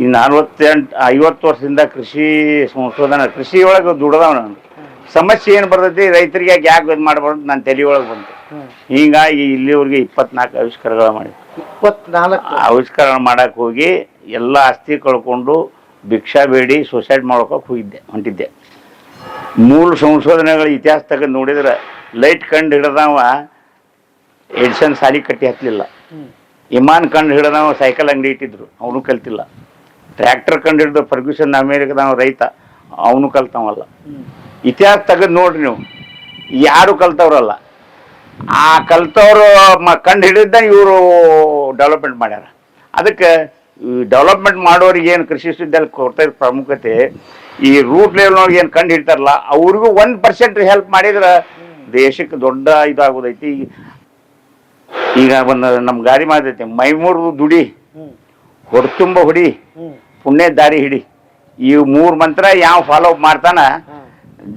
ಈ ನಲ್ವತ್ತೆಂಟು ಐವತ್ತು ವರ್ಷದಿಂದ ಕೃಷಿ ಸಂಶೋಧನೆ ಕೃಷಿ ಒಳಗೆ ದುಡ್ದವ ನಾನು. ಸಮಸ್ಯೆ ಏನು ಬರ್ತೈತಿ ರೈತರಿಗೆ ಯಾಕೆ ಇದು ಮಾಡಬಾರ್ದು ನನ್ನ ತಲೆ ಒಳಗೆ ಬಂತು. ಹೀಗಾಗಿ ಇಲ್ಲಿವರೆಗೆ ಇಪ್ಪತ್ನಾಲ್ಕು ಆವಿಷ್ಕಾರಗಳ ಮಾಡಿ ಇಪ್ಪತ್ನಾಲ್ಕು? ಆವಿಷ್ಕಾರ ಮಾಡೋಕೆ ಹೋಗಿ ಎಲ್ಲ ಆಸ್ತಿ ಕಳ್ಕೊಂಡು ಭಿಕ್ಷಾ ಬೇಡಿ ಸೂಸೈಡ್ ಮಾಡ್ಕೊ ಹೋಗಿದ್ದೆ ಹೊಂಟಿದ್ದೆ. ಮೂಲ ಸಂಶೋಧನೆಗಳ ಇತಿಹಾಸ ತೆಗೆದು ನೋಡಿದ್ರೆ ಲೈಟ್ ಕಂಡು ಹಿಡ್ದವ ಎಡ್ಸನ್ ಸಾಲಿ ಕಟ್ಟಿ ಹತ್ತಲಿಲ್ಲ ಇಮಾನ್ ಕಂಡು ಹಿಡ್ದವ ಸೈಕಲ್ ಅಂಗಡಿ ಇಟ್ಟಿದ್ರು ಅವನು ಕಲ್ತಿಲ್ಲ. ಟ್ರ್ಯಾಕ್ಟರ್ ಕಂಡು ಹಿಡಿದು ಫರ್ಗ್ಯೂಸನ್ ಅಮೇರಿಕದವ ರೈತ, ಅವನು ಕಲ್ತವಲ್ಲ. ಇತಿಹಾಸ ತೆಗೆದು ನೋಡ್ರಿ ನೀವು. ಯಾರು ಕಲ್ತವ್ರಲ್ಲ. ಆ ಕಲ್ತವ್ರು ಮ ಕಂಡು ಹಿಡಿದ ಇವರು ಡೆವಲಪ್ಮೆಂಟ್ ಮಾಡ್ಯಾರ. ಅದಕ್ಕೆ ಡೆವಲಪ್ಮೆಂಟ್ ಮಾಡೋರಿಗೆ ಏನು ಕೃಷಿ ವಿಶ್ವವಿದ್ಯಾಲಯ ಕೊಡ್ತಾ ಇರೋ ಪ್ರಾಮುಖ್ಯತೆ, ಈ ರೂಟ್ ಲೆವೆಲ್ನೊಳಗೆ ಏನು ಕಂಡು ಹಿಡ್ತಾರಲ್ಲ ಅವ್ರಿಗೂ ಒನ್ ಪರ್ಸೆಂಟ್ ಹೆಲ್ಪ್ ಮಾಡಿದ್ರೆ ದೇಶಕ್ಕೆ ದೊಡ್ಡ ಇದಾಗೋದೈತಿ. ಈಗ ಒಂದು ನಮ್ಮ ಗಾಡಿ ಮಾಡ್ತೈತಿ ಮೈಮೂರು ದುಡಿ, ಹೊರತುಂಬ ಹೊಡಿ. ಪುಣ್ಯ ದಾರಿ ಹಿಡಿ. ಈ ಮೂರು ಮಂತ್ರ ಯಾವ ಫಾಲೋ ಅಪ್ ಮಾಡ್ತಾನ?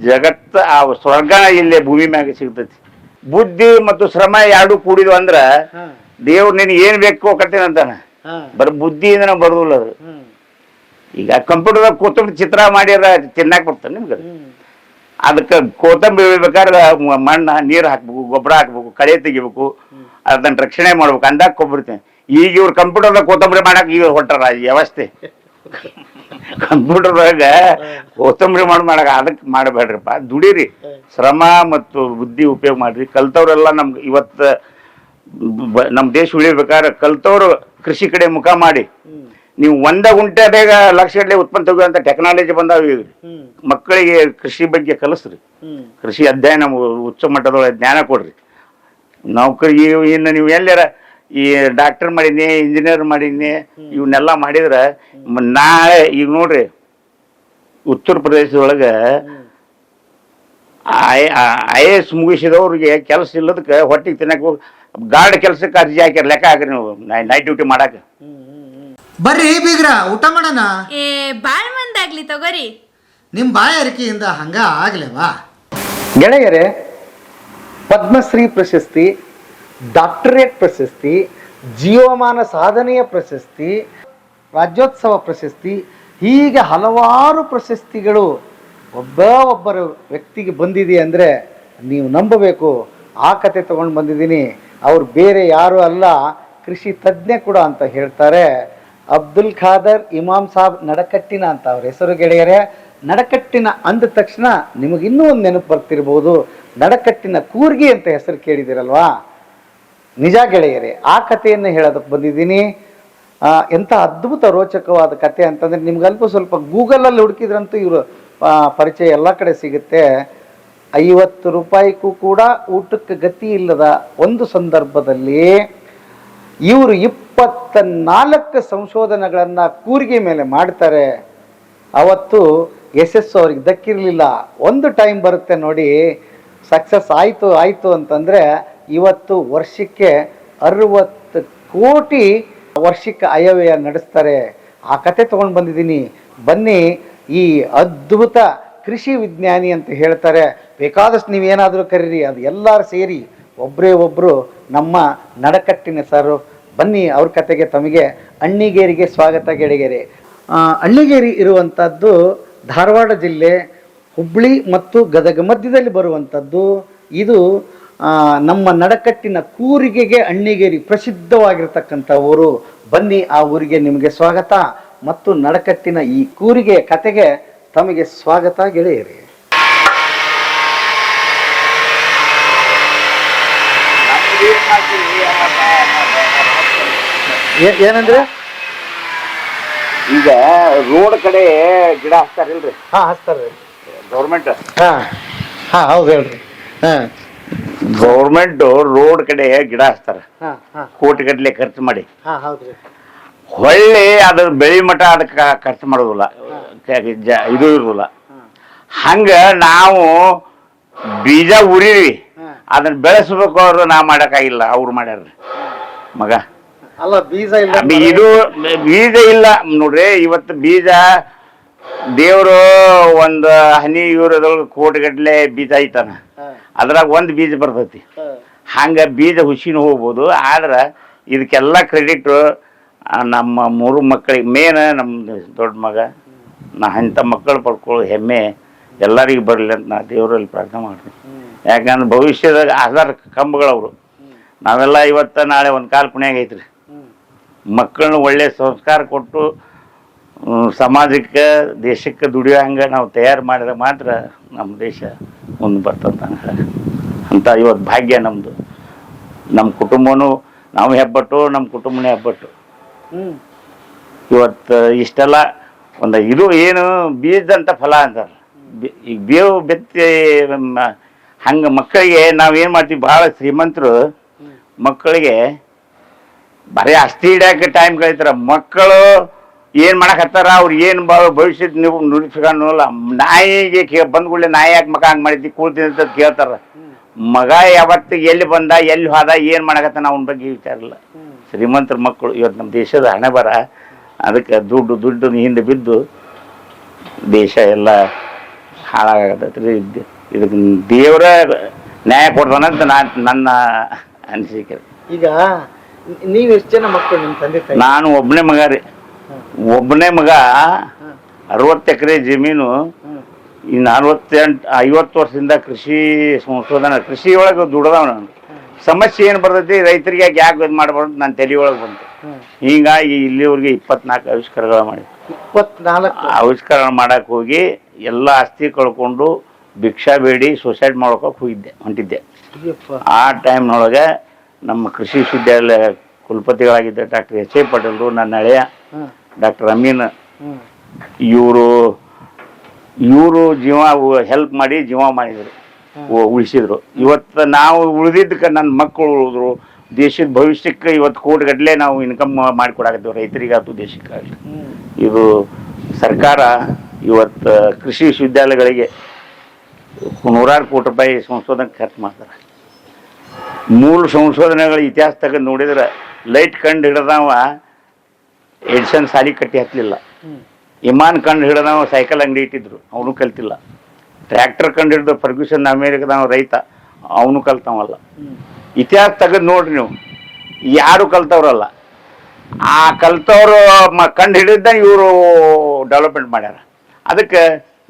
ಜಗತ್ತ ಆ ಸ್ವರ್ಗ ಇಲ್ಲೇ ಭೂಮಿ ಮ್ಯಾಗ ಸಿಗ್ತೈತಿ. ಬುದ್ಧಿ ಮತ್ತು ಶ್ರಮ ಎರಡು ಕೂಡಿದ್ವು ಅಂದ್ರ ದೇವ್ರು ನಿನಗೆ ಏನ್ ಬೇಕು ಕಟ್ಟಿನ ಅಂತಾನ. ಬರ ಬುದ್ಧಿಯಿಂದ ಬರುದಿಲ್ಲ ಅದು. ಈಗ ಕಂಪ್ಯೂಟರ್ದಾಗ ಕೊತ್ತಂಬರಿ ಚಿತ್ರ ಮಾಡ್ಯಾರ ತಿನ್ನಾಕ್ ಬರ್ತಾನೆ ನಿಮ್ಗೆ ಅದಕ್ಕೆ ಕೋತಂಬಿ ಬೇಕಾದ್ರೆ ಮಣ್ಣು ನೀರು ಹಾಕ್ಬೇಕು ಗೊಬ್ಬರ ಹಾಕ್ಬೇಕು ಕಳೆ ತೆಗಿಬೇಕು. ಅದನ್ನ ರಕ್ಷಣೆ ಮಾಡ್ಬೇಕು ಅಂದಾಗ ಕೊಬ್ಬರ್ತೇನೆ ಈಗ ಇವ್ರು ಕಂಪ್ಯೂಟರ್ದಾಗ ಕೊತ್ತಂಬರಿ ಮಾಡಕ್ ಈಗ ಹೊಟ್ಟಾರ ಈ ವ್ಯವಸ್ಥೆ. ಕಂಪ್ಯೂಟರ್ದಾಗ ಕೊತ್ತಂಬರಿ ಮಾಡಿ ಮಾಡಕ್ ಅದಕ್ಕೆ ಮಾಡಬೇಡ್ರಿಪ್ಪ. ದುಡೀರಿ. ಶ್ರಮ ಮತ್ತು ಬುದ್ಧಿ ಉಪಯೋಗ ಮಾಡ್ರಿ. ಕಲ್ತವ್ರೆಲ್ಲ ನಮ್ಗೆ ಇವತ್ತು ನಮ್ಮ ದೇಶ ಉಳಿಬೇಕಾದ್ರೆ ಕಲ್ತವ್ರು ಕೃಷಿ ಕಡೆ ಮುಖ ಮಾಡಿ. ನೀವು ಒಂದ ಗುಂಟೆ ಬೇಗ ಲಕ್ಷ ಗಟ್ಟಲೆ ಉತ್ಪನ್ನ ತೆಗೆಯುವಂತ ಟೆಕ್ನಾಲಜಿ ಬಂದಾವ ಈಗ. ಮಕ್ಕಳಿಗೆ ಕೃಷಿ ಬಗ್ಗೆ ಕಲಿಸ್ರಿ. ಕೃಷಿ ಅಧ್ಯಯನ ಉಚ್ಚ ಮಟ್ಟದೊಳಗೆ ಜ್ಞಾನ ಕೊಡ್ರಿ. ನೌಕರಿ ಇನ್ನು ನೀವು ಎಲ್ಲಾರ ಈ ಡಾಕ್ಟರ್ ಮಾಡೀನಿ ಇಂಜಿನಿಯರ್ ಮಾಡೀನಿ ಇವನ್ನೆಲ್ಲ ಮಾಡಿದ್ರ ನಾಳೆ ಈಗ ನೋಡ್ರಿ ಉತ್ತರ ಪ್ರದೇಶದೊಳಗೆ ಐ ಎ ಎಸ್ ಮುಗಿಸಿದವ್ರಿಗೆ ಕೆಲಸ ಇಲ್ಲದಕ್ಕೆ ಹೊಟ್ಟಿಗೆ ತಿನ್ನಕ್ಕೆ ಹೋಗಿ ಗಾರ್ಡ್ ಕೆಲಸಕ್ಕೆ ಅರ್ಜಿ ಹಾಕ್ಯಾರ ಲೆಕ್ಕ ಹಾಕ್ರಿ ನೀವು ನೈಟ್ ಡ್ಯೂಟಿ ಮಾಡಾಕ. ಬರ್ರಿ ಬೀಗ್ರ ಊಟ ಮಾಡೋಣ? ಏ ಬಾಳ್ ಮಂದಾಗ್ಲಿ ತಗೋರಿ. ನಿಮ್ಮ ಬಾಯಾರಿಕೆಯಿಂದ ಹಂಗ ಆಗ್ಲೇವಾ? ಗೆಳೆಯರೇ ಪದ್ಮಶ್ರೀ ಪ್ರಶಸ್ತಿ ಡಾಕ್ಟರೇಟ್ ಪ್ರಶಸ್ತಿ, ಜೀವಮಾನ ಸಾಧನೆಯ ಪ್ರಶಸ್ತಿ, ರಾಜ್ಯೋತ್ಸವ ಪ್ರಶಸ್ತಿ, ಹೀಗೆ ಹಲವಾರು ಪ್ರಶಸ್ತಿಗಳು ಒಬ್ಬ ಒಬ್ಬರ ವ್ಯಕ್ತಿಗೆ ಬಂದಿದೆ ಅಂದರೆ ನೀವು ನಂಬಬೇಕು. ಆ ಕತೆ ತಗೊಂಡು ಬಂದಿದ್ದೀನಿ. ಅವ್ರು ಬೇರೆ ಯಾರು ಅಲ್ಲ. ಕೃಷಿ ತಜ್ಞ ಕೂಡ ಅಂತ ಹೇಳ್ತಾರೆ. ಅಬ್ದುಲ್ ಖಾದರ್ ಇಮಾಮ್ ಸಾಬ್ ನಡಕಟ್ಟಿನ ಅಂತ ಅವ್ರ ಹೆಸರು ಗೆಳೆಯರೇ. ನಡಕಟ್ಟಿನ ಅಂದ ತಕ್ಷಣ ನಿಮಗಿನ್ನೂ ಒಂದು ನೆನಪು ಬರ್ತಿರ್ಬೋದು. ನಡಕಟ್ಟಿನ ಕೂರ್ಗಿ ಅಂತ ಹೆಸರು ಕೇಳಿದಿರಲ್ವಾ? ನಿಜ ಗೆಳೆಯರೇ, ಆ ಕಥೆಯನ್ನು ಹೇಳೋದಕ್ಕೆ ಬಂದಿದ್ದೀನಿ. ಎಂಥ ಅದ್ಭುತ ರೋಚಕವಾದ ಕತೆ ಅಂತಂದರೆ ನಿಮ್ಗೆ ಅಲ್ಪ ಸ್ವಲ್ಪ ಗೂಗಲಲ್ಲಿ ಹುಡುಕಿದ್ರಂತೂ ಇವರು ಪರಿಚಯ ಎಲ್ಲ ಕಡೆ ಸಿಗುತ್ತೆ. ಐವತ್ತು ರೂಪಾಯಿಗೂ ಕೂಡ ಊಟಕ್ಕೆ ಗತಿ ಇಲ್ಲದ ಒಂದು ಸಂದರ್ಭದಲ್ಲಿ ಇವರು ಇಪ್ಪತ್ತ ನಾಲ್ಕು ಸಂಶೋಧನೆಗಳನ್ನು ಕೂರಿಗೆ ಮೇಲೆ ಮಾಡ್ತಾರೆ. ಅವತ್ತು ಯಶಸ್ಸು ಅವ್ರಿಗೆ ದಕ್ಕಿರಲಿಲ್ಲ. ಒಂದು ಟೈಮ್ ಬರುತ್ತೆ ನೋಡಿ, ಸಕ್ಸಸ್ ಆಯಿತು ಆಯಿತು ಅಂತಂದರೆ ಇವತ್ತು ವರ್ಷಕ್ಕೆ ಅರವತ್ತು ಕೋಟಿ ವರ್ಷಕ್ಕೆ ಅಯವ್ಯಯ ನಡೆಸ್ತಾರೆ. ಆ ಕತೆ ತೊಗೊಂಡು ಬಂದಿದ್ದೀನಿ. ಬನ್ನಿ ಈ ಅದ್ಭುತ ಕೃಷಿ ವಿಜ್ಞಾನಿ ಅಂತ ಹೇಳ್ತಾರೆ. ಬೇಕಾದಷ್ಟು ನೀವೇನಾದರೂ ಕರೀರಿ, ಅದು ಎಲ್ಲರೂ ಸೇರಿ ಒಬ್ಬರೇ ಒಬ್ಬರು ನಮ್ಮ ನಡಕಟ್ಟಿನ ಸರ್. ಬನ್ನಿ ಅವ್ರ ಕತೆಗೆ ತಮಗೆ ಅಣ್ಣಿಗೇರಿಗೆ ಸ್ವಾಗತ ಗೆಡಗೆರೆ. ಅಣ್ಣಿಗೇರಿ ಇರುವಂಥದ್ದು ಧಾರವಾಡ ಜಿಲ್ಲೆ ಹುಬ್ಬಳ್ಳಿ ಮತ್ತು ಗದಗ ಮಧ್ಯದಲ್ಲಿ ಬರುವಂಥದ್ದು ಇದು ನಮ್ಮ ನಡಕಟ್ಟಿನ ಕೂರಿಗೆಗೆ ಅಣ್ಣಿಗೇರಿ ಪ್ರಸಿದ್ಧವಾಗಿರ್ತಕ್ಕಂಥವರು ಬನ್ನಿ ಆ ಊರಿಗೆ ನಿಮಗೆ ಸ್ವಾಗತ. ಮತ್ತು ನಡಕಟ್ಟಿನ ಈ ಕೂರಿಗೆ ಕತೆಗೆ ತಮಗೆ ಸ್ವಾಗತ ಗೆಳೆಯರಿ. ಏನಂದ್ರೆ? ಈಗ ರೋಡ್ ಕಡೆ ಗಿಡ ಹಾಕ್ತಾರಿಲ್ರಿ? ಹಾ ಹಚ್ತಾರ್ರಿ ಗೌರ್ಮೆಂಟ್? ಹಾ ಹಾ ಹೌದು ಹೇಳ್ರಿ. ಹಾ. ಗೌರ್ಮೆಂಟ್ ರೋಡ್ ಕಡೆ ಗಿಡ ಹಚ್ತಾರ. ಕೋಟಿ ಗಟ್ಟಲೆ ಖರ್ಚು ಮಾಡಿ. ಹೊಳ್ಳಿ ಅದ್ರ ಬೆಳಿ ಮಠ ಅದಕ್ಕೆ ಖರ್ಚು ಮಾಡೋದಿಲ್ಲ. ಇದು ಇರೋದಿಲ್ಲ. ಹಂಗ ನಾವು ಬೀಜ ಉರಿವಿ ಅದನ್ನ ಬೆಳೆಸ್ಬೇಕು ಅವ್ರು ನಾ ಮಾಡಕ್ಕಾಗಿಲ್ಲ ಅವ್ರು ಮಾಡ್ಯಾರ. ಮಗ. ಅಲ್ಲ ಬೀಜ ಇಲ್ಲ ಇದು ಬೀಜ ಇಲ್ಲ. ನೋಡ್ರಿ ಇವತ್ತು ಬೀಜ ದೇವರು ಒಂದು ಹನಿ ಯೂರದೊಳಗೆ ಕೋಟಿ ಗಟ್ಟಲೆ ಬೀಜ ಐತಾನ. ಅದ್ರಾಗ ಒಂದು ಬೀಜ ಬರ್ತೈತಿ. ಹಂಗೆ ಬೀಜ ಹುಸಿನೂ ಹೋಗ್ಬೋದು ಆದ್ರೆ ಇದಕ್ಕೆಲ್ಲ ಕ್ರೆಡಿಟ್ ನಮ್ಮ ಮೂರು ಮಕ್ಕಳಿಗೆ ಮೇನ್ ನಮ್ಮ ದೊಡ್ಡ ಮಗ ನಾ ಅಂಥ ಮಕ್ಕಳು ಪಡ್ಕೊಳ್ಳೋ ಹೆಮ್ಮೆ ಎಲ್ಲರಿಗೂ ಬರಲಿ ಅಂತ ನಾ ದೇವರಲ್ಲಿ ಪ್ರಾರ್ಥನೆ ಮಾಡ್ತೀನಿ. ಯಾಕಂದ್ರೆ ಭವಿಷ್ಯದಾಗ ಆಧಾರ ಕಂಬಗಳವರು ನಾವೆಲ್ಲ ಇವತ್ತು ನಾಳೆ ಒಂದು ಕಾಲ್ ಪುಣ್ಯಾಗ ಐತ್ರಿ. ಮಕ್ಕಳನ್ನ ಒಳ್ಳೆ ಸಂಸ್ಕಾರ ಕೊಟ್ಟು ಸಮಾಜಕ್ಕೆ ದೇಶಕ್ಕೆ ದುಡಿಯೋ ಹಂಗೆ ನಾವು ತಯಾರು ಮಾಡಿದ್ರೆ ಮಾತ್ರ ನಮ್ಮ ದೇಶ ಮುಂದೆ ಬರ್ತಂತ ಅಂತ ಇವತ್ತು ಭಾಗ್ಯ ನಮ್ಮದು ನಮ್ಮ ಕುಟುಂಬನೂ ನಾವು ಹೆಬ್ಬಟ್ಟು ನಮ್ಮ ಕುಟುಂಬನೇ ಹೆಬ್ಬಟ್ಟು. ಇವತ್ತು ಇಷ್ಟೆಲ್ಲ ಒಂದು ಇದು ಏನು ಬೀಜದಂಥ ಫಲ ಅಂತಾರೆ. ಈಗ ಬೇವು ಬೆತ್ತಿ ಹಂಗೆ ಮಕ್ಕಳಿಗೆ ನಾವೇನು ಮಾಡ್ತೀವಿ ಭಾಳ ಶ್ರೀಮಂತರು. ಮಕ್ಕಳಿಗೆ ಬರೀ ಅಸ್ತಿ ಹಿಡ್ಯಾಕ ಟೈಮ್ ಕಳೀತಾರೆ. ಮಕ್ಕಳು ಏನು ಮಾಡಕತ್ತಾರ ಅವ್ರು ಏನು ಭವಿಷ್ಯದ ನೀವು ನುಡಿಸ್ಕೊಳ್ಳಲ್ಲ ನಾಯಿಗೆ ಕೇ ಬಂದ್ಗುಳ್ಳೆ ನಾಯಿ ಯಾಕೆ ಮಗ ಹಂಗೆ ಮಾಡಿದ್ದಿ? ಕೂಳ್ತೀನಿ ಅಂತ ಕೇಳ್ತಾರ. ಮಗ ಯಾವತ್ತು ಎಲ್ಲಿ ಬಂದ ಎಲ್ಲಿ ಹೋದ ಏನು ಮಾಡಕತ್ತಾನ ಅವನ ಬಗ್ಗೆ ವಿಚಾರ ಇಲ್ಲ. ಶ್ರೀಮಂತರ ಮಕ್ಕಳು ಇವತ್ತು ನಮ್ಮ ದೇಶದ ಹಣೆ ಬರ. ಅದಕ್ಕೆ ದುಡ್ಡು ದುಡ್ಡು ಹಿಂದೆ ಬಿದ್ದು ದೇಶ ಎಲ್ಲ ಹಾಳಾಗತ್ತೈತ್ರಿ ಇದ್- ಇದಕ್ಕೆ ದೇವರ ನ್ಯಾಯ ಕೊಡ್ತಾನಂತ ನಾನು ನನ್ನ ಅನಿಸಿಕೆ. ಈಗ ನೀವು ಎಷ್ಟು ಜನ ಮಕ್ಕಳು ನಿಮ್ಮ ತಂದೆ ನಾನು ಒಬ್ಬನೇ ಮಗ ರೀ. ಒಬ್ಬನೇ ಮಗ ಅರವತ್ತು ಎಕರೆ ಜಮೀನು ಈ ನಲ್ವತ್ತೆಂಟು ಐವತ್ತು ವರ್ಷದಿಂದ ಕೃಷಿ ಸಂಶೋಧನೆ ಕೃಷಿ ಒಳಗೆ ದುಡ್ದವ ನಾನು ಸಮಸ್ಯೆ ಏನು ಬರ್ತೈತಿ? ರೈತರಿಗೆ ಯಾಕೆ ಯಾಕೆ ಇದು ಮಾಡಬಾರ್ದು? ನನ್ನ ತಲೆ ಒಳಗೆ ಬಂತು. ಹೀಗಾಗಿ ಇಲ್ಲಿವರೆಗೆ ಇಪ್ಪತ್ನಾಲ್ಕು ಆವಿಷ್ಕಾರಗಳು ಮಾಡಿ ಇಪ್ಪತ್ನಾಲ್ಕು? ಆವಿಷ್ಕಾರ ಮಾಡಕ್ಕೆ ಹೋಗಿ ಎಲ್ಲ ಆಸ್ತಿ ಕಳ್ಕೊಂಡು ಭಿಕ್ಷಾ ಬೇಡಿ ಸೂಸೈಡ್ ಮಾಡ್ಕೊಕ್ಕೆ ಹೋಗಿದ್ದೆ ಹೊಂಟಿದ್ದೆ. ಆ ಟೈಮ್ನೊಳಗೆ ನಮ್ಮ ಕೃಷಿ ವಿಶ್ವವಿದ್ಯಾಲಯ ಕುಲಪತಿಗಳಾಗಿದ್ದ ಡಾಕ್ಟರ್ ಎಚ್ ಎ ಪಾಟೀಲ್ರು ನನ್ನ ಹಳೆಯ ಡಾಕ್ಟರ್ ಅಮೀನ್. ಇವರು ಇವರು ಜೀವ ಹೆಲ್ಪ್ ಮಾಡಿ ಜೀವ ಮಾಡಿದ್ರು. ಉಳಿಸಿದ್ರು. ಇವತ್ತು ನಾವು ಉಳಿದಿದ್ದಕ್ಕೆ ನನ್ನ ಮಕ್ಕಳು ಉಳಿದ್ರು. ದೇಶದ ಭವಿಷ್ಯಕ್ಕೆ ಇವತ್ತು ಕೋಟಿಗಟ್ಟಲೆ ನಾವು ಇನ್ಕಮ್ ಮಾಡಿಕೊಡಾಕತ್ತೀವಿ ರೈತರಿಗಾಯ್ತು ದೇಶಕ್ಕಾಗಲಿ ಇದು ಸರ್ಕಾರ ಇವತ್ತು ಕೃಷಿ ವಿಶ್ವವಿದ್ಯಾಲಯಗಳಿಗೆ ನೂರಾರು ಕೋಟಿ ರೂಪಾಯಿ ಸಂಶೋಧನೆ ಖರ್ಚು ಮಾಡ್ತಾರೆ. ಮೂಲ ಸಂಶೋಧನೆಗಳ ಇತಿಹಾಸ ತೆಗೆದು ನೋಡಿದ್ರೆ ಲೈಟ್ ಕಂಡು ಹಿಡಿದವ, ಎಡ್ಸನ್ ಸಾಲಿ ಕಟ್ಟಿ ಹತ್ತಲಿಲ್ಲ ಇಮಾನ್ ಕಂಡು ಹಿಡ್ದವ, ಸೈಕಲ್ ಅಂಗಡಿ ಇಟ್ಟಿದ್ರು, ಅವನು ಕಲ್ತಿಲ್ಲ. ಟ್ರ್ಯಾಕ್ಟರ್ ಕಂಡು ಹಿಡಿದು ಫರ್ಗ್ಯೂಸನ್ ಅಮೇರಿಕದವ ರೈತ, ಅವನು ಕಲ್ತವಲ್ಲ. ಇತಿಹಾಸ ತೆಗೆದು ನೋಡ್ರಿ ನೀವು, ಯಾರು ಕಲ್ತವ್ರಲ್ಲ. ಆ ಕಲ್ತವ್ರು ಮ, ಕಂಡು ಹಿಡಿದ ಇವರು ಡೆವಲಪ್ಮೆಂಟ್ ಮಾಡ್ಯಾರ. ಅದಕ್ಕೆ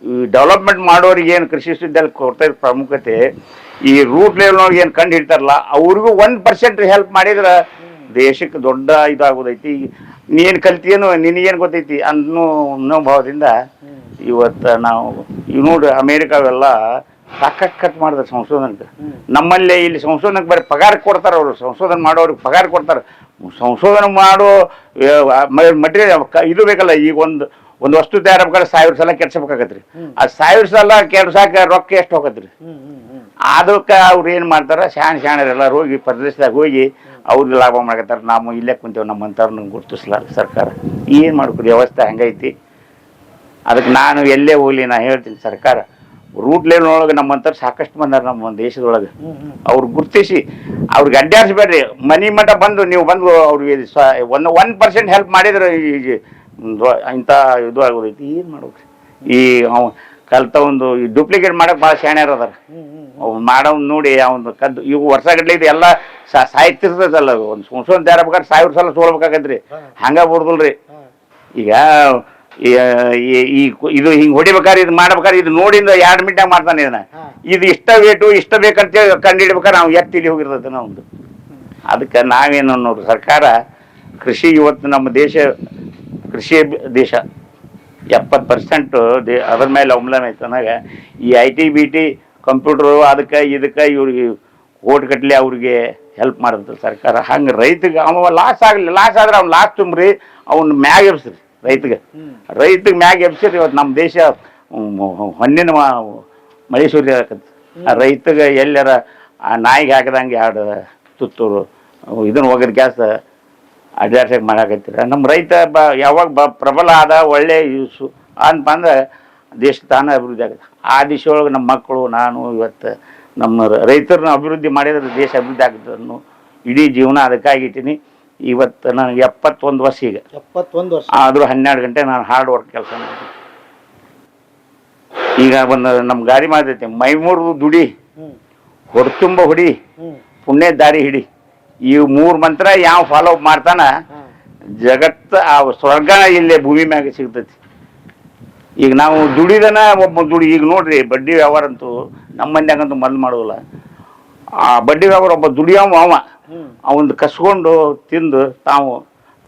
ಈ ಡೆವಲಪ್ಮೆಂಟ್ ಮಾಡೋರಿಗೆ ಏನು ಕೃಷಿ ವಿಶ್ವವಿದ್ಯಾಲಯ ಕೊಡ್ತಾ ಇರೋ ಪ್ರಾಮುಖ್ಯತೆ, ಈ ರೂಟ್ ಲೆವೆಲ್ನೊಳಗೆ ಏನು ಕಂಡು ಹಿಡ್ತಾರಲ್ಲ, ಅವ್ರಿಗೂ ಒಂದು ಪರ್ಸೆಂಟ್ ಹೆಲ್ಪ್ ಮಾಡಿದ್ರೆ ದೇಶಕ್ಕೆ ದೊಡ್ಡ ಇದಾಗೋದೈತಿ. ನೀನು ಕಲ್ತಿಯೇನು ನಿನಗೇನು ಗೊತ್ತೈತಿ ಅನ್ನೋ ಭಾವದಿಂದ ಇವತ್ತು ನಾವು ಇವ್ ನೋಡ್ರಿ ಅಮೇರಿಕಾವೆಲ್ಲ ಸಾಕಷ್ಟು ಕಟ್ ಮಾಡಿದ್ರೆ ಸಂಶೋಧನೆಗೆ. ನಮ್ಮಲ್ಲೇ ಇಲ್ಲಿ ಸಂಶೋಧನೆಗೆ ಬರೀ ಪಗಾರ ಕೊಡ್ತಾರೆ ಅವರು. ಸಂಶೋಧನೆ ಮಾಡೋರಿಗೆ ಪಗಾರ ಕೊಡ್ತಾರೆ. ಸಂಶೋಧನೆ ಮಾಡೋ ಮಟೀರಿಯಲ್ ಇದು ಬೇಕಲ್ಲ ಈಗ ಒಂದು ಒಂದು ವಸ್ತು ತಯಾರಾಗ್ಬೇಕಾದ್ರೆ ಸಾವಿರ ಸಲ ಕೆಡ್ಸಬೇಕಾಗತ್ರಿ. ಆ ಸಾವಿರ ಸಲ ಕೆಡ್ಸಾಕ ರೊಕ್ಕ ಎಷ್ಟು ಹೋಗತ್ರಿ? ಅದಕ್ಕೆ ಅವ್ರು ಏನು ಮಾಡ್ತಾರೆ ಶಾಣೆ ಶಾಣರೆಲ್ಲ ಹೋಗಿ ಪ್ರದೇಶದಾಗ ಹೋಗಿ ಅವ್ರಿಗೆ ಲಾಭ ಮಾಡಕತ್ತಾರೆ. ನಾವು ಇಲ್ಲೇ ಕುಂತೇವೆ ನಮ್ಮಂಥವ್ರನ್ನ ಗುರುತಿಸ್ಲಾರ ಸರ್ಕಾರ. ಏನು ಮಾಡ್ಬೇಕು ವ್ಯವಸ್ಥೆ ಹಂಗೈತಿ? ಅದಕ್ಕೆ ನಾನು ಎಲ್ಲೇ ಹೋಗ್ಲಿ ನಾ ಹೇಳ್ತೀನಿ ಸರ್ಕಾರ. ರೂಟ್ ಲೆವೆಲ್ ಒಳಗೆ ನಮ್ಮಂಥವ್ರು ಸಾಕಷ್ಟು ಬಂದಾರ ನಮ್ಮ ದೇಶದೊಳಗೆ. ಅವ್ರು ಗುರ್ತಿಸಿ ಅವ್ರಿಗೆ ಅಡ್ಡಾಡಿಸ್ಬೇಡ್ರಿ. ಮನಿ ಮಠ ಬಂದು ನೀವು ಬಂದು ಅವ್ರಿಗೆ ಸ ಒಂದು ಒನ್ ಪರ್ಸೆಂಟ್ ಹೆಲ್ಪ್ ಮಾಡಿದ್ರೆ ಈ ಇಂಥ ಇದು ಆಗೋದೈತಿ. ಏನು ಮಾಡ್ಬೇಕು ಈ ಕಲ್ತ ಒಂದು ಈ ಡೂಪ್ಲಿಕೇಟ್ ಮಾಡಕ್ ಭಾಳ ಶಾಣ್ಯಾರ ಅದಾರ ಅವ್ನು ಮಾಡೋನ್ ನೋಡಿ ಅವನು ಕದ್ದು ಇವು ವರ್ಷ ಗಟ್ಲೆ ಇದು ಎಲ್ಲ ಸಾಯ್ತಿರ್ತದಲ್ಲ ಒಂದು ಸಂಶೋಧನೆ ತಯಾರ ಬೇಕಾದ್ರೆ ಸಾವಿರ ಸಲ ಸೋಲ್ಬೇಕಾಗತ್ರಿ ಹಂಗ ಬಿಡ್ದಲ್ರಿ. ಈಗ ಈ ಇದು ಹಿಂಗ್ ಹೊಡಿಬೇಕಾದ್ರೆ ಇದು ಮಾಡ್ಬೇಕಾದ್ರೆ ಇದು ನೋಡಿಂದ ಎರಡು ಮಿನಿಟಾಗ ಮಾಡ್ತಾನೆ ಇದನ್ನ ಇದು ಇಷ್ಟ ವೇಟು ಇಷ್ಟ ಬೇಕಂತೇಳಿ ಕಂಡು ಹಿಡ್ಬೇಕಾದ್ರೆ ನಾವು ಎತ್ತಿ ಇಲ್ಲಿ ಹೋಗಿರ್ತದೆ ಒಂದು. ಅದಕ್ಕೆ ನಾವೇನು ನೋಡ್ರಿ ಸರ್ಕಾರ ಕೃಷಿ ಇವತ್ತು ನಮ್ಮ ದೇಶ ಕೃಷಿ ದೇಶ ಎಪ್ಪತ್ತು ಪರ್ಸೆಂಟ್ ದೇ ಅದ್ರ ಮೇಲೆ ಅವಲಂಬನೆ ಐತೆ ಅನ್ನಾಗ ಈ I T B T computer ಅದಕ್ಕೆ ಇದಕ್ಕೆ ಇವ್ರಿಗೆ ಓಟ್ ಕಟ್ಲಿ ಅವ್ರಿಗೆ ಹೆಲ್ಪ್ ಮಾಡುತ್ತೆ ಸರ್ಕಾರ. ಹಂಗೆ ರೈತಗೆ ಅವ ಲಾಸ್ ಆಗಲಿ ಲಾಸ್ ಆದ್ರೆ ಅವ್ನು ಲಾಸ್ ತುಂಬ್ರಿ ಅವ್ನ ಮ್ಯಾಗ ಎಬ್ಸ್ರಿ ರೈತಗೆ. ರೈತಗೆ ಮ್ಯಾಗ ಎಬ್ಸಿರಿ ಇವತ್ತು ನಮ್ಮ ದೇಶ ಹೊನ್ನಿನ ಮಳೆ ಸುರಿ ಆಕತ್ತೆ ಆ ರೈತಗೆ ಎಲ್ಲರ ಆ ನಾಯಿಗೆ ಹಾಕಿದಂಗೆ ಎರಡು ತುತ್ತೂರು ಇದನ್ನ ಹೋಗಿದ ಗ್ಯಾಸ್ ಅಡ್ಡಾಡ್ಸಕ್ಕೆ ಮಾಡಾಕತ್ತೀರ ನಮ್ಮ ರೈತ ಬ ಯಾವಾಗ ಬ ಪ್ರಬಲ ಆದ ಒಳ್ಳೆ ಯೂಸು ಅಂತ ಅಂದ್ರೆ ದೇಶ ತಾನೇ ಅಭಿವೃದ್ಧಿ ಆಗುತ್ತೆ ಆ ದಿಶೆಯೊಳಗೆ ಒಳಗೆ ನಮ್ಮ ಮಕ್ಕಳು ನಾನು ಇವತ್ತು ನಮ್ಮ ರೈತರನ್ನ ಅಭಿವೃದ್ಧಿ ಮಾಡಿದ್ರೆ ದೇಶ ಅಭಿವೃದ್ಧಿ ಆಗುತ್ತೆ ಅನ್ನೋ ಇಡೀ ಜೀವನ ಅದಕ್ಕಾಗಿಟ್ಟಿನಿ ಇವತ್ತು ನನಗೆ ಎಪ್ಪತ್ತೊಂದು ವರ್ಷ ಈಗ. ಎಪ್ಪತ್ತೊಂದು ವರ್ಷ. ಆದರೂ ಹನ್ನೆರಡು ಗಂಟೆ ನಾನು ಹಾರ್ಡ್ ವರ್ಕ್ ಕೆಲಸ ಮಾಡ್ತೀನಿ ಈಗ ಒಂದು ನಮ್ಮ ಗಾಡಿ ಮಾಡ್ತೈತಿ ಮೈಮೂರು ದುಡಿ ಹೊರತುಂಬ ಹೊಡಿ ಪುಣ್ಯ ದಾರಿ ಹಿಡಿ. ಈ ಮೂರು ಮಂತ್ರ ಯಾವ ಫಾಲೋ ಅಪ್ ಮಾಡ್ತಾನ? ಜಗತ್ ಜಗತ್ತ ಆ ಸ್ವರ್ಗ ಇಲ್ಲೇ ಭೂಮಿ ಮ್ಯಾಗ ಸಿಗ್ತೈತಿ. ಈಗ ನಾವು ದುಡಿದನ ಒಬ್ಬ ದುಡಿ ಈಗ ನೋಡ್ರಿ ಬಡ್ಡಿ ವ್ಯವಹಾರ ಅಂತೂ ನಮ್ಮ ಮನ್ಯಾಗಂತೂ ಮಲ್ ಮಾಡೋಲ್ಲ. ಆ ಬಡ್ಡಿ ವ್ಯವಹಾರ ಒಬ್ಬ ದುಡಿಯವ ಅವ. ಅವನ್ ಕಸ್ಕೊಂಡು ತಿಂದು ತಾವು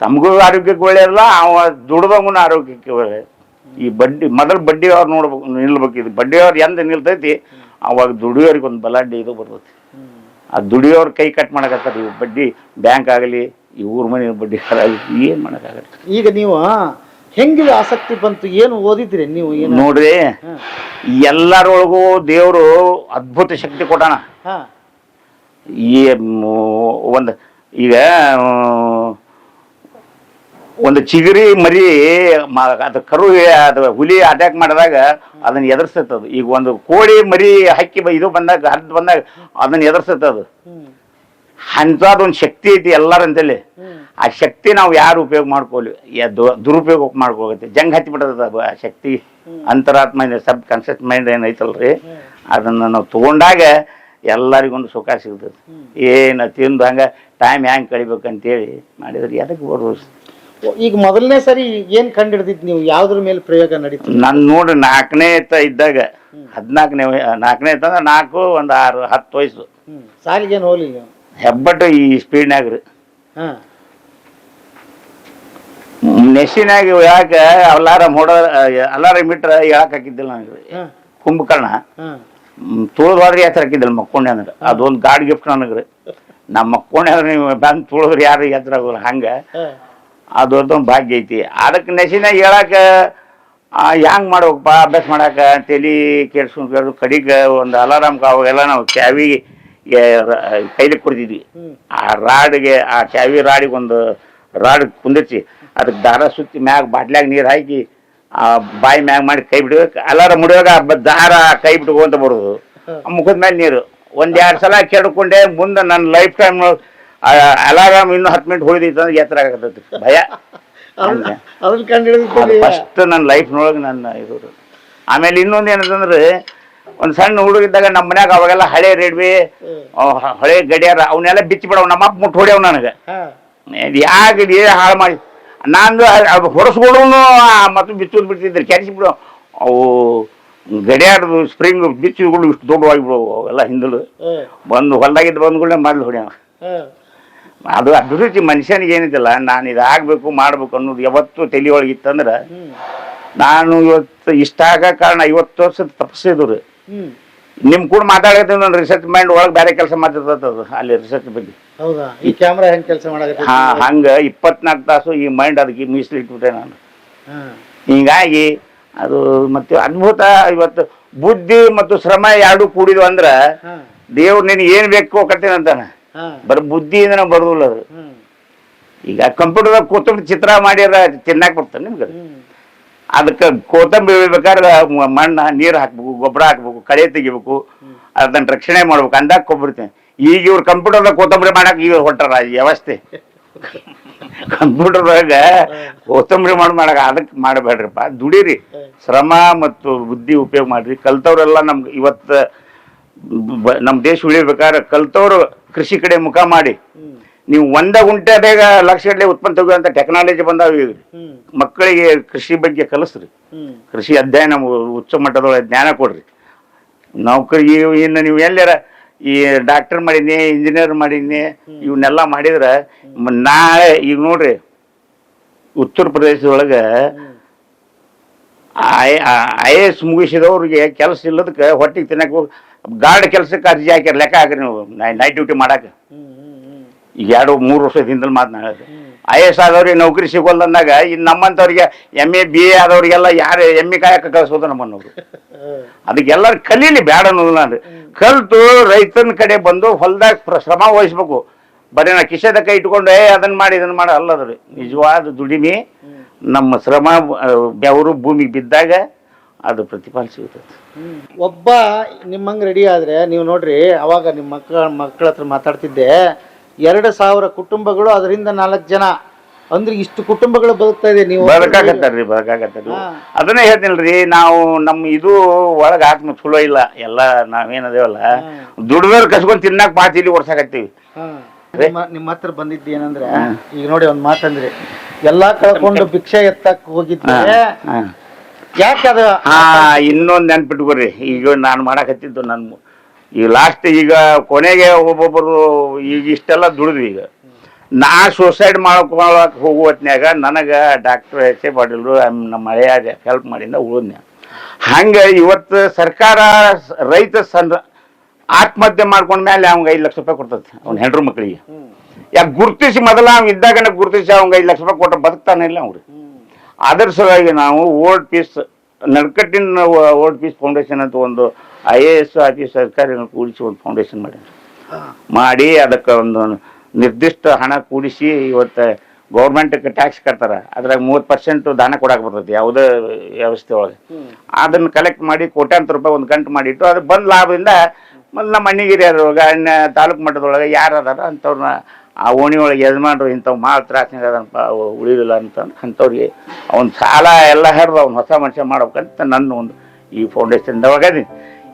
ತಮಗೂ ಆರೋಗ್ಯಕ್ಕೆ ಒಳ್ಳೆಯಲ್ಲ ಅವ ದುಡ್ದವನ ಆರೋಗ್ಯಕ್ಕೆ ಒಳ್ಳೆ ಈ ಬಡ್ಡಿ ಮೊದಲು ಬಡ್ಡಿ ವ್ಯವಹಾರ ನೋಡ್ಬೇಕು ನಿಲ್ಬೇಕು. ಇದು ಬಡ್ಡಿ ವ್ಯವಹಾರ ಎಂದ ನಿಲ್ತೈತಿ ಅವಾಗ ದುಡಿಯೋರಿಗೆ ಒಂದು ಬಲಾಢ್ಯ ಇದು ಬರ್ತೈತಿ. ಆ ದುಡಿಯೋರು ಕೈ ಕಟ್ ಮಾಡಕತ್ತಾರ. ಇವು ಬಡ್ಡಿ ಬ್ಯಾಂಕ್ ಆಗಲಿ ಈ ಊರ್ ಮನೆ ಬಡ್ಡಿ ಆಗಲಿ ಏನು ಮಾಡೋಕ್ಕಾಗಲ್ಲ ಈಗ ನೀವು ಹೆಂಗಿದೆ ಆಸಕ್ತಿ ಬಂತು ಏನು ಓದಿದ್ರಿ ನೀವು ಏನು? ನೋಡ್ರಿ. ಎಲ್ಲರೊಳಗೂ ದೇವರು ಅದ್ಭುತ ಶಕ್ತಿ ಕೊಟ್ಟಾನ. ಹಾ. ಈ ಒಂದು ಈಗ ಒಂದು ಚಿಗರಿ ಮರಿ ಅದು ಕರು, ಅದು ಹುಲಿ ಅಟ್ಯಾಕ್ ಮಾಡಿದಾಗ ಅದನ್ನ ಎದುರಿಸ್ತದ ಈಗ ಒಂದು ಕೋಳಿ ಮರಿ ಹಕ್ಕಿ ಇದು ಬಂದಾಗ, ಹರಿದು ಬಂದಾಗ ಅದನ್ನ ಎದುರಿಸ್ತದ ಅಂಥದ್ದೊಂದು ಶಕ್ತಿ ಐತಿ ಎಲ್ಲರಂತೇಳಿ ಆ ಶಕ್ತಿ ನಾವು ಯಾರು ಉಪಯೋಗ ದು- ದುರುಪಯೋಗ ಮಾಡ್ಕೋಗತ್ತೆ ಜಂಗ್ ಹತ್ತಿ ಬಿಡದ ಆ ಶಕ್ತಿ. ಅಂತರಾತ್ಮ ಸಬ್ ಕಾನ್ಷಿಯಸ್ ಮೈಂಡ್ ಏನೈತಲ್ರಿ ಅದನ್ನ ನಾವು ತಗೊಂಡಾಗ ಎಲ್ಲರಿಗೊಂದು ಸುಖ ಸಿಗ್ತದೆ. ಏನು ತಿಂದು ಹಂಗೆ ಟೈಮ್ ಹ್ಯಾಂಗೆ ಕಳಿಬೇಕಂತೇಳಿ ಮಾಡಿದ್ರೆ ಎದಕ್ಕೆ ಬರೋದು? ಈಗ ಮೊದಲನೇ ಸರಿ ಏನ್ ಕಂಡು ಹಿಡಿದಿದ್ ನೀವು? ಯಾವ್ದ್ರ ಮೇಲೆ ಪ್ರಯೋಗ ನಡೀತು ನಾನು ನೋಡಿ ನಾಲ್ಕನೇ ಇದ್ದಾಗ ಹದಿನಾಲ್ಕನೇ ನಾಲ್ಕನೇ ಅಂದ್ರೆ ನಾಲ್ಕು ಒಂದು ಆರು ಹತ್ತು ವಯಸ್ಸು. ಸಾರಿ ಸಾಲಿಗೇನು ಹೋಗ್ಲಿಲ್ಲ ಹೆಬ್ಬಟ್ಟು ಈ ಸ್ಪೀಡ್ನಾಗ ರೀ ಹಾ. ನೆಶಿನಾಗ ಯಾಕೆ ಅಲಾರಾಮ್ ಹೊಡ ಅಲಾರಾಮ್ ಇಟ್ರೆ ಹೇಳಕ್ ಹಾಕಿದ್ದಿಲ್ಲ ನನಗೆ ಕುಂಭಕರ್ಣ. ತುಳಿದ್ ಯಾತ್ರ ಹಾಕಿದ್ದಿಲ್ಲ ಮಕ್ಕೊಂಡೆ ಅಂದ್ರೆ. ಅದೊಂದು ಗಾಡ್ ಗಿಫ್ಟ್ ನನಗ್ರಿ. ನಮ್ಮ ಮಕ್ಕೊಂಡೆ ಅಂದ್ರೆ ನೀವು ಬಂದು ತುಳಿದ್ರೆ ಯಾರು ಎತ್ತರ ಆಗೋಲ್ಲ ಹಂಗೆ ಅದೊಂದು ಭಾಗ್ಯ ಐತಿ. ಅದಕ್ಕೆ ನೆಸಿನ ಹೇಳಕ ಹೆಂಗ್ ಮಾಡ್ಬೇಕಪ್ಪ ಅಭ್ಯಾಸ ಮಾಡಾಕ ತಲಿ ಕೆಡ್ಸ್ಕೊಂಡ್ ಕೇಳಿದ್ರು ಕಡಿಗೆ ಒಂದು ಅಲಾರಾಮ್ ಅವಾಗೆಲ್ಲ ನಾವು ಚಾವಿ ಕೈಲಿ ಕೊಡ್ತಿದ್ವಿ. ಆ ರಾಡ್ಗೆ ಆ ಚಾವಿ ರಾಡಿಗೆ ಒಂದು ರಾಡ್ ಕುಂದಿರ್ಸಿ ಅದಕ್ಕೆ ದಾರ ಸುತ್ತಿ ಮ್ಯಾಗ ಬಾಟ್ಲ್ಯಾಗ ನೀರು ಹಾಕಿ ಆ ಬಾಯಿ ಮ್ಯಾಗ ಮಾಡಿ ಕೈ ಬಿಡಬೇಕು. ಅಲಾರ ಮುಡಿಯೋಗ ಆ ದಾರ ಕೈ ಬಿಟ್ಕೊಂತ ಬರೋದು. ಮುಖದ ಮೇಲೆ ನೀರು. ಒಂದ್ ಎರಡ್ ಸಲ ಕೆಡ್ಕೊಂಡೆ ಮುಂದೆ ನನ್ನ ಲೈಫ್ ಟೈಮ್ ಅಲಾರಾಮ್ ಇನ್ನೂ ಹತ್ತು ಮಿನಿಟ್ ಹೊಳಿದೈತೆ ಅಂದ್ರೆ ಎತ್ತರ ಆಗತೈತಿ ಭಯ. ಅದನ್ನ ಕಂಡು ಫಸ್ಟ್ ನನ್ನ ಲೈಫ್ನೊಳಗೆ ನನ್ನ ಇದು ಆಮೇಲೆ ಇನ್ನೊಂದು ಏನಂತಂದ್ರೆ ಒಂದು ಸಣ್ಣ ಹುಡುಗಿದ್ದಾಗ ನಮ್ಮ ಮನ್ಯಾಗ ಅವಾಗೆಲ್ಲ ಹಳೆ ರೇಡ್ವೆ ಹಳೆ ಗಡಿಯಾರ ಅವನ್ನೆಲ್ಲ ಬಿಚ್ಚಿ ಬಿಡವ್ ನಮ್ಮ ಅಪ್ಪ ಮುಟ್ಟು ಹೊಡ್ಯವ್ ನನಗೆ. ಯಾಕೆ ಹಾಳು ಮಾಡಿ? ನಾನು ಹೊರಸ್ಕೊಡು ಮತ್ತು ಬಿಚ್ಚು ಬಿಡ್ತಿದ್ರು ಕೆಡಿಸಿ ಬಿಡು. ಅವು ಗಡಿಯಾರದು ಸ್ಪ್ರಿಂಗ್ ಬಿಚ್ಚಿಗಳು ಇಷ್ಟು ದೊಡ್ಡವಾಗಿ ಬಿಡವು ಅವೆಲ್ಲ ಹಿಂದಲು. ಬಂದು ಹೊಲ್ದಾಗಿದ್ದು ಬಂದ್ಗಳೇ ಮಾಡ್ಲಿ ಹೊಡ್ಯಾವ ಅದು ಅಭಿರುಚಿ ಮನುಷ್ಯನಿಗೆ ಏನಿದಿಲ್ಲ ನಾನು ಇದಾಗಬೇಕು ಮಾಡ್ಬೇಕು ಅನ್ನೋದು ಯಾವತ್ತು ತಲೆಯೊಳಗೆ ಇತ್ತಂದ್ರೆ ನಾನು ಇವತ್ತು ಇಷ್ಟ ಆಗ ಕಾರಣ ಐವತ್ತು ವರ್ಷದ ತಪಸ್ಸಿದ್ರು ನಿಮ್ ಕೂಡ ಮಾತಾಡಕತ್ತೀವಿ ನಾನು ರಿಸರ್ಚ್ ಮೈಂಡ್ ಒಳಗೆ ಬೇರೆ ಕೆಲಸ ಅದು ಅಲ್ಲಿ ರಿಸರ್ಚ್ ಬಗ್ಗೆ. ಈ ಕ್ಯಾಮ್ರಾ ಹೆಂಗ್ ಕೆಲಸ ಮಾಡಕತ್ತಿ? ಹಾ ಹಂಗ ಇಪ್ಪತ್ನಾಲ್ಕು ತಾಸು ಈ ಮೈಂಡ್ ಅದಕ್ಕೆ ಮೀಸಲಿಟ್ಬಿಟ್ಟೆ ನಾನು. ಹೀಗಾಗಿ ಅದು ಮತ್ತೆ ಅದ್ಭುತ ಇವತ್ತು ಬುದ್ಧಿ ಮತ್ತು ಶ್ರಮ ಎರಡು ಕೂಡಿದ್ವು ಅಂದ್ರ ದೇವ್ರು ನಿನಗೆ ಏನ್ ಬೇಕು ಕಟ್ಟೇನ ಅಂತಾನ. ಹಾ ಬರೀ ಬುದ್ಧಿಯಿಂದ ಬರೋದಿಲ್ಲ ಅದು. ಈಗ ಕಂಪ್ಯೂಟರ್ದಾಗ ಕೂತ್ಕೊಂಡು ಚಿತ್ರ ಮಾಡ್ಯಾರ ತಿನ್ನಾಕ್ ಬರ್ತಾನೆ ನಿಮ್ಗೆ ಅದಕ್ಕೆ ಕೋತಂಬರಿ ಬೆಳಿಬೇಕಾದ್ರೆ ಮಣ್ಣು ನೀರು ಹಾಕ್ಬೇಕು ಗೊಬ್ಬರ ಹಾಕ್ಬೇಕು ಕಳೆ ತೆಗಿಬೇಕು ಅದನ್ನ ರಕ್ಷಣೆ ಮಾಡ್ಬೇಕು ಅಂದಾಗ ಕೊಬ್ಬಿಡ್ತೇನೆ ಈಗ ಇವ್ರು ಕಂಪ್ಯೂಟರ್ದಾಗ ಕೋತಂಬರಿ ಮಾಡಕ್ ಈಗ ಹೊಟ್ಟಾರ ಈ ವ್ಯವಸ್ಥೆ. ಕಂಪ್ಯೂಟರ್ದಾಗ ಕೋತಂಬರಿ ಮಾಡಿ ಮಾಡಕ್ ಅದಕ್ಕೆ ಮಾಡಬೇಡ್ರಿಪ್ಪ. ದುಡೀರಿ. ಶ್ರಮ ಮತ್ತು ಬುದ್ಧಿ ಉಪಯೋಗ ಮಾಡ್ರಿ. ಕಲ್ತವ್ರೆಲ್ಲ ನಮ್ಗೆ ಇವತ್ತು ನಮ್ಮ ದೇಶ ಉಳಿಬೇಕಾದ್ರೆ ಕಲ್ತವ್ರು ಕೃಷಿ ಕಡೆ ಮುಖ ಮಾಡಿ. ನೀವು ಒಂದ ಬೇಗ ಲಕ್ಷ ಗಟ್ಟಲೆ ಉತ್ಪನ್ನ ತೆಗೆಯುವಂತ ಟೆಕ್ನಾಲಜಿ ಬಂದಾವ ಈಗ. ಮಕ್ಕಳಿಗೆ ಕೃಷಿ ಬಗ್ಗೆ ಕಲಿಸ್ರಿ. ಕೃಷಿ ಅಧ್ಯಯನ ಉಚ್ಚ ಮಟ್ಟದೊಳಗೆ ಜ್ಞಾನ ಕೊಡ್ರಿ. ನೌಕರಿ ಇನ್ನು ನೀವು ಎಲ್ಲಾರ, ಈ ಡಾಕ್ಟರ್ ಮಾಡೀನಿ ಇಂಜಿನಿಯರ್ ಮಾಡೀನಿ ಇವನ್ನೆಲ್ಲ ಮಾಡಿದ್ರೆ ನಾಳೆ ಈಗ ನೋಡ್ರಿ, ಉತ್ತರ ಪ್ರದೇಶದೊಳಗೆ ಐ ಎ ಎಸ್ ಮುಗಿಸಿದವ್ರಿಗೆ ಕೆಲಸ ಇಲ್ಲದಕ್ಕೆ ಹೊಟ್ಟಿಗೆ ತಿನ್ನಕ್ಕೆ ಗಾರ್ಡ್ ಕೆಲಸಕ್ಕೆ ಅರ್ಜಿ ಹಾಕಿರ ಲೆಕ್ಕ ಹಾಕ್ರಿ ನೀವು ನೈಟ್ ಡ್ಯೂಟಿ ಮಾಡಕ್ಕೆ ಹ್ಮ್ ಈಗ ಎರಡು ಮೂರು ವರ್ಷದ ಹಿಂದಲ್ಲಿ ಮಾತನಾಡಿದ್ರೆ ಐ ಎಸ್ ಆದವ್ರಿಗೆ ನೌಕರಿ ಸಿಗೋಲ್ಲ ಅಂದಾಗ ಇನ್ನು ನಮ್ಮಂಥವ್ರಿಗೆ ಎಂ ಎ ಬಿ ಎ ಆದವ್ರಿಗೆಲ್ಲ ಯಾರು ಎಂ ಎ ಕಾಯಕ ಕಳಿಸೋದು ನಮ್ಮನ್ನವರು ಅದಕ್ಕೆ ಎಲ್ಲರೂ ಕಲೀಲಿ ಬೇಡ ಅನ್ನೋದು ನಾನು. ಕಲ್ತು ರೈತನ ಕಡೆ ಬಂದು ಹೊಲ್ದಾಗ ಶ್ರಮ ವಹಿಸ್ಬೇಕು. ಬರೀ ನಾ ಕಿಶದ ಕೈ ಇಟ್ಕೊಂಡು ಏ ಅದನ್ನ ಮಾಡಿ ಇದನ್ನ ಮಾಡಿ. ಅಲ್ಲದ್ರಿ. ನಿಜವಾದ ದುಡಿಮೆ. ನಮ್ಮ ಶ್ರಮ ಬೆವರು ಭೂಮಿಗೆ ಬಿದ್ದಾಗ ಅದು ಪ್ರತಿಫಲ ಸಿಗುತ್ತೆ. ಒಬ್ಬ ನಿಮ್ಮಂಗೆ ರೆಡಿ ಆದ್ರೆ ನೀವು ನೋಡ್ರಿ ಅವಾಗ ನಿಮ್ಮ ಮಕ್ಕಳ ಮಕ್ಕಳ ಹತ್ರ ಮಾತಾಡ್ತಿದ್ದೆ ಎರಡು ಸಾವಿರ ಕುಟುಂಬಗಳು ಅದರಿಂದ ನಾಲ್ಕು ಜನ. ಅಂದ್ರೆ ಇಷ್ಟು ಕುಟುಂಬಗಳು ಬದುಕ್ತಾ ಇದೆ ನೀವು. ಬದುಕಾಗತ್ತಾರ್ರಿ ಬದುಕಾಕತ್ತಾರ್ರಿ ಹಾ. ಅದನ್ನೇ ಹೇಳ್ತೀನಲ್ರಿ ನಾವು ನಮ್ಮ ಇದು ಒಳಗೆ ಆತ್ಮ ಚಲೋ ಇಲ್ಲ. ಎಲ್ಲ ನಾವೇನದೇವಲ್ಲ ದುಡ್ದವ್ರು ಕಸ್ಕೊಂಡು ತಿನ್ನಾಕ ಪಾತಿಲಿ ಓಡ್ಸಾಕತ್ತೀವಿ. ನಿಮ್ಮ ಹತ್ರ ಬಂದಿದ್ದು ಏನಂದ್ರೆ ಈಗ ನೋಡಿ ಒಂದ್ ಮಾತಂದ್ರಿ. ಎಲ್ಲಾ ಕಳ್ಕೊಂಡು ಭಿಕ್ಷೆ ಎತ್ತಕ್ ಹೋಗಿದ್ರೆ ಹಾ. ಯಾಕೆ ಅದು? ಹಾ ಇನ್ನೊಂದು ನೆನ್ಪಿಟ್ಕೊರಿ ಈಗ ನಾನು ಮಾಡಕತ್ತಿದ್ದು ನನ್ನ ಈ ಲಾಸ್ಟ್ ಈಗ ಕೊನೆಗೆ ಒಬ್ಬೊಬ್ಬರು ಈಗ ಇಷ್ಟೆಲ್ಲ ದುಡಿದ್ವಿ ಈಗ. ನಾ ಸೂಸೈಡ್ ಮಾಡ್ಕೊಳಕ್ ಹೋಗೋ ಹೊತ್ನ್ಯಾಗ ನನಗೆ ಡಾಕ್ಟರ್ ಎಸ್ ಎ ಪಾಟೀಲ್ರು ನಮ್ಮ ಮಳೆಯ ಹೆಲ್ಪ್ ಮಾಡಿಂದ ಉಳಿದ್ನ ಹಂಗೆ ಇವತ್ತು ಸರ್ಕಾರ ರೈತ ಸನ್ ಆತ್ಮಹತ್ಯೆ ಮಾಡ್ಕೊಂಡ ಮೇಲೆ ಅವ್ನಿಗೆ ಐದು ಲಕ್ಷ ರೂಪಾಯಿ ಕೊಡ್ತದೆ ಅವ್ನ ಹೆಂಡ್ರು ಮಕ್ಕಳಿಗೆ ಯಾಕೆ ಗುರುತಿಸಿ ಮೊದಲ ಅವ್ನು ಇದ್ದಾಗನೇ ಗುರುತಿಸಿ ಅವ್ನಿಗೆ ಐದು ಲಕ್ಷ ರೂಪಾಯಿ ಕೊಟ್ಟು ಬದುಕ್ತಾನೆ ಇಲ್ಲ ಅವ್ರು. ಅದರ ಸಲುವಾಗಿ ನಾವು ಓಲ್ಡ್ ಪೀಸ್ ನಡ್ಕಟ್ಟಿನ ಓಲ್ಡ್ ಪೀಸ್ ಫೌಂಡೇಶನ್ ಅಂತ ಒಂದು ಐ ಎ ಎಸ್ ಆಫೀಸ್ ಅಧಿಕಾರಿಗಳನ್ನ ಕೂಡಿಸಿ ಒಂದು ಫೌಂಡೇಶನ್ ಮಾಡಿ ಮಾಡಿ ಅದಕ್ಕೆ ಒಂದು ನಿರ್ದಿಷ್ಟ ಹಣ ಕೂಡಿಸಿ ಇವತ್ತು ಗೌರ್ಮೆಂಟ್ಗೆ ಟ್ಯಾಕ್ಸ್ ಕಟ್ತಾರೆ. ಅದ್ರಾಗ ಮೂವತ್ತು ಪರ್ಸೆಂಟ್ ದಾನ ಕೊಡಕ್ಕೆ ಬರ್ತೈತಿ ಯಾವುದೇ ವ್ಯವಸ್ಥೆ ಒಳಗೆ. ಅದನ್ನು ಕಲೆಕ್ಟ್ ಮಾಡಿ ಕೋಟ್ಯಾಂತರ ರೂಪಾಯಿ ಒಂದು ಗಂಟು ಮಾಡಿಟ್ಟು ಅದು ಬಂದ ಲಾಭದಿಂದ ಮೊದಲು ನಮ್ಮ ಮಣ್ಣಿಗಿರಿಯರೊಳಗೆ ಅಣ್ಣ ತಾಲೂಕು ಮಟ್ಟದೊಳಗೆ ಯಾರು ಅದಾರ ಅಂಥವ್ರನ್ನ ಆ ಓಣಿಯೊಳಗೆ ಒಳಗೆ ಯಜಮಾನ್ರು ಇಂಥವು ಮಾಲ್ ತ್ರಾಸಿನಾಗ ಅದನಪ್ಪ, ಅವು ಉಳಿದಿಲ್ಲ ಅಂತ ಅಂಥವ್ರಿಗೆ ಅವ್ನು ಸಾಲ ಎಲ್ಲ ಹರಿದು ಅವ್ನು ಹೊಸ ಮನುಷ್ಯ ಮಾಡ್ಬೇಕಂತ ನನ್ನ ಒಂದು ಈ ಫೌಂಡೇಶನ್ದವಾಗ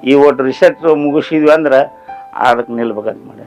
ಈ ಒಟ್ಟು ರಿಸರ್ಚ್ ಮುಗಿಸಿದ್ವಿ ಅಂದ್ರೆ ಅದಕ್ಕೆ ನಿಲ್ಬೇಕಂತ ಮಾಡಿ